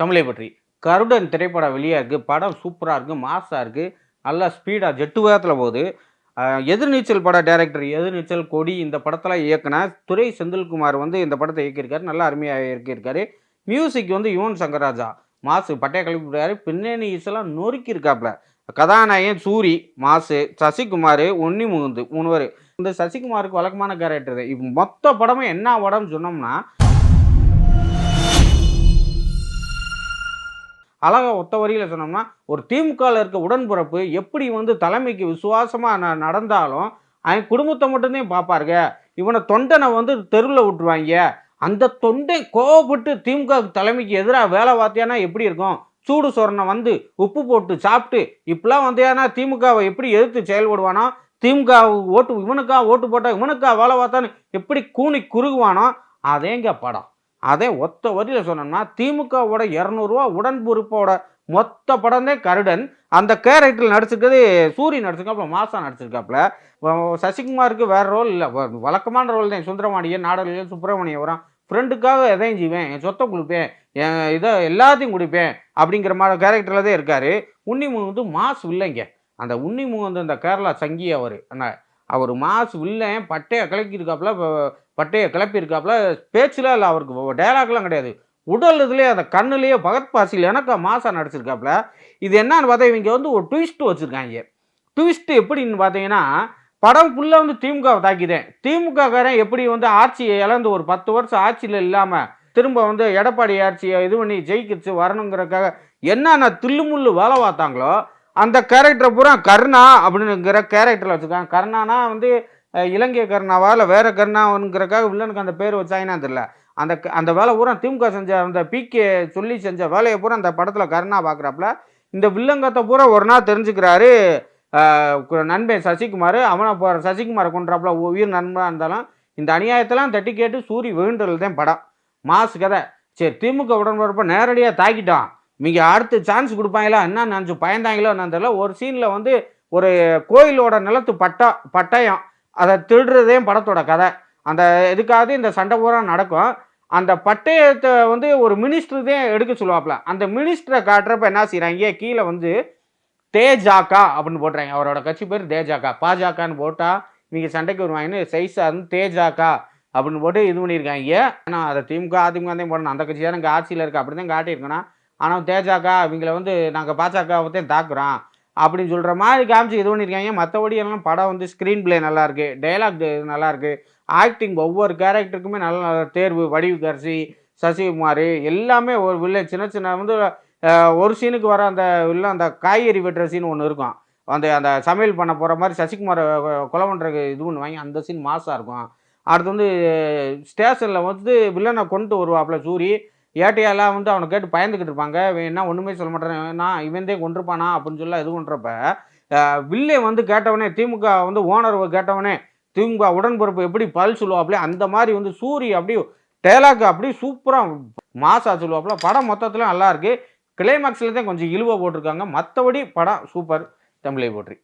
தமிழை பற்றி. கருடன் திரைப்படம் வெளியாக இருக்குது படம் சூப்பராக இருக்குது மாஸாக இருக்குது நல்லா ஸ்பீடாக ஜெட்டு வேகத்தில் போகுது. எதிர்நீச்சல் பட டைரக்டர் எதிர்நீச்சல் கொடி இந்த படத்தில் இயக்குன துரை செந்தில்குமார் வந்து இந்த படத்தை இயக்கியிருக்காரு நல்லா அருமையாக இயக்கியிருக்காரு. மியூசிக் வந்து யுவன் சங்கர் ராஜா மாசு பட்டைய கழிப்பிட்டாரு பின்னணி இசெல்லாம் நொறுக்கியிருக்காப்புல கதாநாயகன் சூரி மாசு சசிகுமார் ஒன்னி முகுந்து மூணு பேர். இந்த சசிகுமாருக்கு வழக்கமான கேரக்டர் இப்போ மொத்த படமும் என்ன படம்னு சொன்னோம்னா அழகா ஒத்த வரியில் சொன்னோம்னா ஒரு திமுகவில் இருக்க உடன்பிறப்பு எப்படி வந்து தலைமைக்கு விசுவாசமாக ந நடந்தாலும் அவன் குடும்பத்தை மட்டும்தான் பார்ப்பாருங்க. இவனை தொண்டனை வந்து தெருவில் விட்டுருவாங்க. அந்த தொண்டை கோவப்பட்டு திமுக தலைமைக்கு எதிராக வேலை பார்த்தியானா எப்படி இருக்கும்? சூடு சொரணை வந்து உப்பு போட்டு சாப்பிட்டு இப்பெல்லாம் வந்தியானா திமுகவை எப்படி எதிர்த்து செயல்படுவானோ? திமுக ஓட்டு இவனுக்கா ஓட்டு போட்டால் இவனுக்கா வேலை பார்த்தான்னு எப்படி கூனி குறுகுவானோ? அதேங்க படம். அதே ஒத்த வரியில் சொன்னோம்னா திமுகவோட இரநூறுவா உடன்பொறுப்போட மொத்த படமே கருடன். அந்த கேரக்டரில் நடிச்சிருக்கிறது சூரி நடிச்சிருக்காப்புல மாசா நடிச்சிருக்காப்புல. சசிகுமாருக்கு வேற ரோல் இல்லை. வழக்கமான ரோல் தான். சுந்தரமாணியன் நாடகம் சுப்பிரமணியம் வரும் ஃப்ரெண்டுக்காக எதையும் செய்வேன். என் சொத்தை கொடுப்பேன். என் இதை எல்லாத்தையும் கொடுப்பேன். அப்படிங்கிற மாதிரி கேரக்டரில் தான் இருக்கார். உன்னிமு வந்து மாஸ் இல்லைங்க அந்த உன்னிமு வந்து இந்த கேரளா சங்கி அவர். அவர் மாஸ் வில்லன். பட்டையை கலக்கியிருக்காப்புல. பட்டையை கிளப்பியிருக்காப்புல பேச்சில் இல்லை அவருக்கு. டைலாக்லாம் கிடையாது. உடல் இதுலேயே அந்த கண்ணுலேயே பகத் பாசில் எனக்கு மாசா நடிச்சிருக்காப்புல. இது என்னன்னு பார்த்தா இவங்க வந்து ஒரு ட்விஸ்ட் வச்சுருக்காங்க. ட்விஸ்ட் எப்படின்னு பார்த்தீங்கன்னா படம் ஃபுல்லாக வந்து திமுகவை தாக்கிதேன் திமுகக்காரன் எப்படி வந்து ஆட்சியை இழந்து ஒரு பத்து வருஷம் ஆட்சியில் இல்லாமல் திரும்ப வந்து எடப்பாடி ஆட்சியை இது பண்ணி ஜெயிக்கிச்சு வரணுங்கிறக்காக என்னென்ன தில்லுமுள்ளு வேலை பார்த்தாங்களோ அந்த கேரக்டரை பூரா கருணா அப்படிங்கிற கேரக்டரில் வச்சுருக்காங்க. கருணானா வந்து இலங்கை கருணாவா இல்லை வேற கருணாங்கிறக்காக வில்லனுக்கு அந்த பேர் வச்சாங்கன்னா தெரியல. அந்த அந்த வேலை பூரா திமுக செஞ்ச அந்த பிகே சொல்லி செஞ்ச வேலையை பூரா அந்த படத்தில் கருணா பார்க்குறாப்புல இந்த வில்லங்கத்தை பூரா ஒரு நாள் தெரிஞ்சுக்கிறாரு நண்பன் சசிகுமார். அவனை போகிற சசிகுமாரை கொண்டாப்புல உயிர் நண்பனாக இருந்தாலும் இந்த அநியாயத்தெல்லாம் தட்டி கேட்டு சூரி விழுண்டல் தான் படம். மாசு கதை. சரி திமுக உடன்பிறப்ப நேரடியாக தாக்கிட்டான். இவங்க அடுத்து சான்ஸ் கொடுப்பாங்களா என்ன நினச்சி பயந்தாங்களோ என்னன்னு தெரியல. ஒரு சீனில் வந்து ஒரு கோயிலோட நிலத்து பட்டா பட்டயம். அதை திருடுறதே படத்தோட கதை. அந்த எதுக்காவது இந்த சண்டை பூரா நடக்கும். அந்த பட்டயத்தை வந்து ஒரு மினிஸ்டர் தான் எடுக்க சொல்லுவாப்புல அந்த மினிஸ்டரை காட்டுறப்ப என்ன செய்கிறாங்க கீழே வந்து தேஜாக்கா அப்படின்னு போட்டுறாங்க. அவரோட கட்சி பேர் தேஜாக்கா பாஜகன்னு போட்டால் இவங்க சண்டைக்கு வருவாங்கன்னு சைஸாக இருந்து தேஜாக்கா அப்படின்னு போட்டு இது பண்ணியிருக்காங்க. ஆனால் அதை திமுக அதிமுக தான் போடணும். அந்த கட்சி தான் இங்கே ஆட்சியில் இருக்குது அப்படி தான் காட்டியிருக்கேன்னா ஆனால் தேஜாக்கா இவங்களை வந்து நாங்கள் பாஜகவை தான் தாக்குறோம். அப்படின்னு சொல்கிற மாதிரி காமிச்சு இது பண்ணியிருக்காங்க. மற்றபடி எல்லாம் படம் வந்து ஸ்க்ரீன் பிளே நல்லாயிருக்கு. டைலாக் நல்லாயிருக்கு. ஆக்டிங் ஒவ்வொரு கேரக்டருக்குமே நல்ல நல்ல தேர்வு. வடிவுக்கரசி சசிகுமார் எல்லாமே ஒரு வில்லன் சின்ன சின்ன வந்து ஒரு சீனுக்கு வர அந்த வில்லன் அந்த காய்கறி வெட்டுற சீன் ஒன்று இருக்கும். அந்த அந்த சமையல் பண்ண போகிற மாதிரி சசிகுமாரை கொ- கொலை பண்ணுறதுக்கு இது பண்ணுவாங்க அந்த சீன் மாசாக இருக்கும். அடுத்து வந்து ஸ்டேஷனில் வந்து வில்லனை கொண்டு வருவாப்புல சூரி. ஏட்டையெல்லாம் வந்து அவனை கேட்டு பயந்துக்கிட்டு இருப்பாங்க. என்ன ஒன்றுமே சொல்ல மாட்டேறான் நான் இவன்தே கொண்டிருப்பானா அப்படின்னு சொல்லி இது பண்ணுறப்ப வில்லே வந்து கேட்டவனே திமுக வந்து ஓனர் கேட்டவனே திமுக உடன்பிறப்பு எப்படி பல் சொல்லுவாப்புல அந்த மாதிரி வந்து சூரி அப்படியே டேலாக் அப்படியே சூப்பராக மாசா சொல்லுவாப்புல படம் மொத்தத்தில் நல்லா இருக்கு. கிளைமேக்ஸில் தான் கொஞ்சம் இழுவை போட்டிருக்காங்க. மற்றபடி படம் சூப்பர். தமிழை போற்றி.